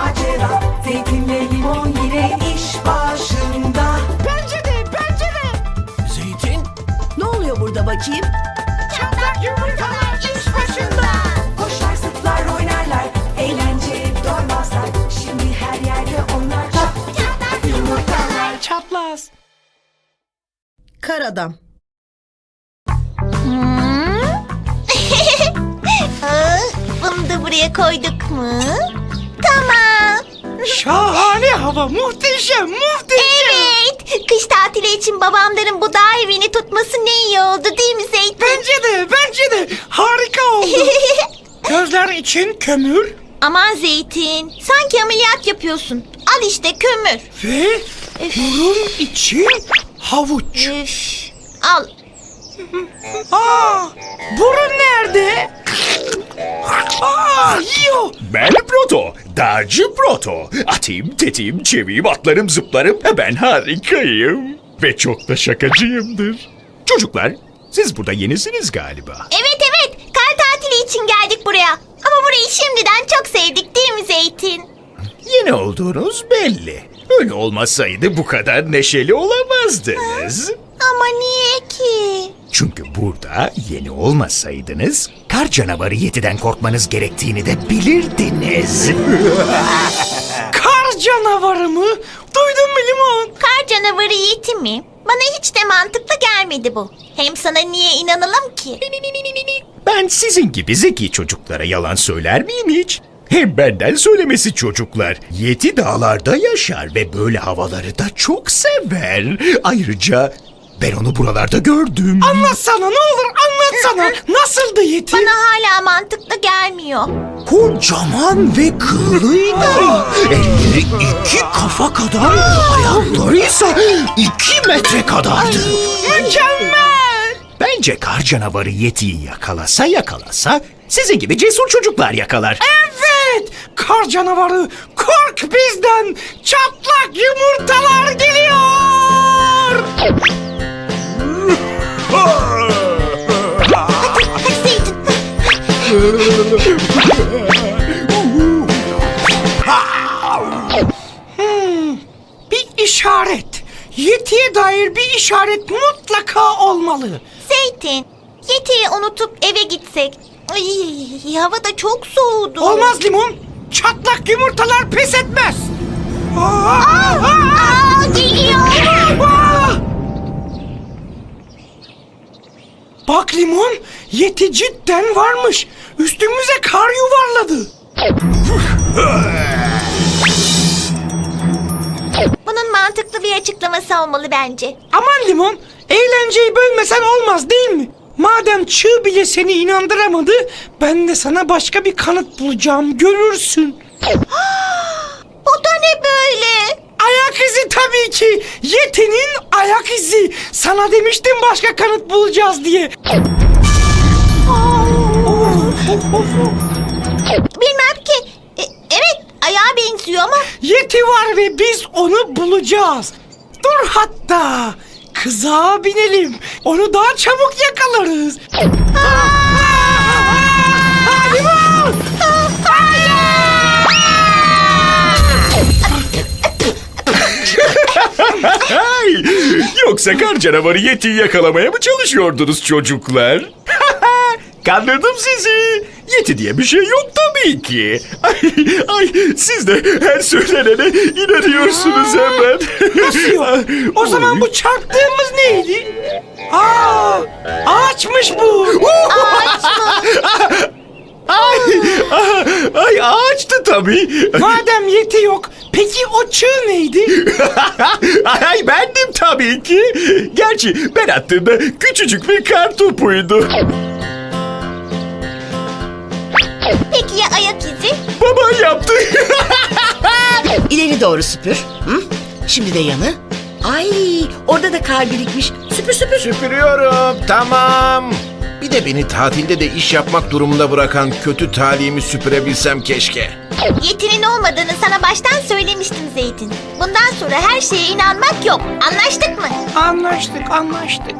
macera Zeytinle limon yine iş başında Pencere, pencere. Zeytin? Ne oluyor burada bakayım? Çatlak yumurtalar iş başında. Koşar zıplar oynarlar Eğlence doymazlar Şimdi her yerde onlar çat Çatlak yumurtalar Çaplaz. Kar adam. Aa, Bunu da buraya koyduk mu? Şahane hava, muhteşem, muhteşem. Evet. Kış tatili için babamların bu dağ evini tutması ne iyi oldu değil mi Zeytin? Bence de, bence de. Harika oldu. Gözler için kömür Aman Zeytin, sanki ameliyat yapıyorsun. Al işte kömür. ve burun için havuç. Üf. Al. Aa, burun nerede? Aa, yiyor. Ben Proto, dağcı Proto. Atayım, tetiğim, çeviyim, atlarım, zıplarım. Ben harikayım. Ve çok da şakacıyımdır. Çocuklar, siz burada yenisiniz galiba. Evet evet, kar tatili için geldik buraya. Ama burayı şimdiden çok sevdik değil mi Zeytin? Yeni olduğunuz belli. Öyle olmasaydı bu kadar neşeli olamazdınız. Ama niye ki? Çünkü burada yeni olmasaydınız kar canavarı yetiden korkmanız gerektiğini de bilirdiniz. Kar canavarı mı? Duydun mu limon? Kar canavarı yeti mi? Bana hiç de mantıklı gelmedi bu. Hem sana niye inanalım ki? Ben sizin gibi zeki çocuklara yalan söyler miyim hiç? Hem benden söylemesi çocuklar. Yeti dağlarda yaşar ve böyle havaları da çok sever. Ayrıca ben onu buralarda gördüm. Anlatsana ne olur anlatsana. Nasıldı Yeti? Bana hala mantıklı gelmiyor. Kocaman ve kıvrıydı. Elleri iki kafa kadar, ayakları ise iki metre kadardı. Mükemmel. Bence kar canavarı Yeti'yi yakalasa yakalasa sizin gibi cesur çocuklar yakalar. Evet. Kar canavarı kork bizden. Çatlak yumurtalar geliyor. Bir işaret. Yetiye dair bir işaret mutlaka olmalı. Zeytin, Yeti'yi unutup eve gitsek. Ay, hava da çok soğudu. Olmaz limon. Çatlak yumurtalar pes etmez. Bak limon, yeti cidden varmış. Üstümüze kar yuvarladı. Bunun mantıklı bir açıklaması olmalı bence. Aman limon, eğlenceyi bölmesen olmaz değil mi? Madem çığ bile seni inandıramadı, ben de sana başka bir kanıt bulacağım, görürsün. Bu da ne böyle? Ayak izi tabii ki. Yeti'nin ayak izi. Sana demiştim başka kanıt bulacağız diye. Bilmem ki. E, evet, ayağa benziyor ama Yeti var ve biz onu bulacağız. Dur hatta. Kızağa binelim. Onu daha çabuk yakalarız. Aa, Yoksa kar canavarı Yeti'yi yakalamaya mı çalışıyordunuz çocuklar? Kandırdım sizi. Yeti diye bir şey yok tabii ki. Ay, ay siz de her söylenene inanıyorsunuz hemen. Nasıl yok? O zaman bu çarptığımız neydi? Aa, ağaçmış bu. Ay, ay ağaçtı tabii. Madem yeti yok, peki o çığ neydi? Ay bendim tabii ki. Gerçi ben attığımda küçücük bir kar topuydu. peki ya ayak izi? Baba yaptı. İleri doğru süpür. Hı? Şimdi de yanı. Ay orada da kar birikmiş. Süpür süpür. Süpürüyorum. Tamam. Bir de beni tatilde de iş yapmak durumunda bırakan kötü talihimi süpürebilsem keşke. Yetinin olmadığını sana baştan söylemiştim Zeytin. Bundan sonra her şeye inanmak yok. Anlaştık mı? Anlaştık, anlaştık.